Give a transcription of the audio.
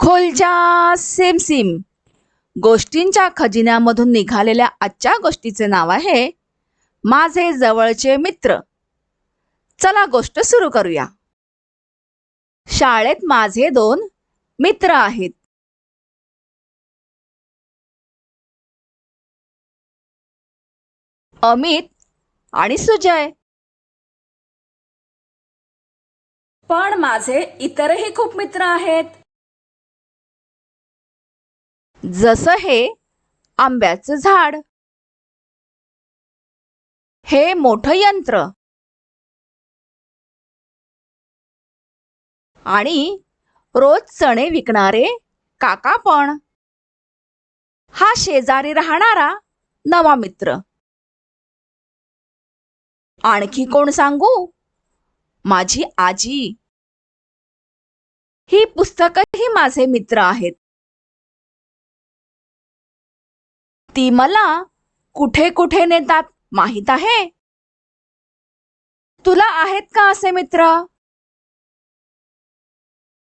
खोलच्या सेमसिम गोष्टींच्या खजिन्यामधून निघालेल्या आजच्या गोष्टीचे नाव आहे माझे जवळचे मित्र. चला गोष्ट सुरू करूया. शाळेत माझे दोन मित्र आहेत. अमित आणि सुजय. पण माझे इतरही खूप मित्र आहेत. जसं हे आंब्याचं झाड. हे मोठं यंत्र. आणि रोज चणे विकणारे काका पण. हा शेजारी राहणारा नवा मित्र. आणखी कोण सांगू? माझी आजी. ही पुस्तकही माझे मित्र आहेत. ती मला कुठे कुठे नेतात माहीत आहे? तुला आहेत का असे मित्र?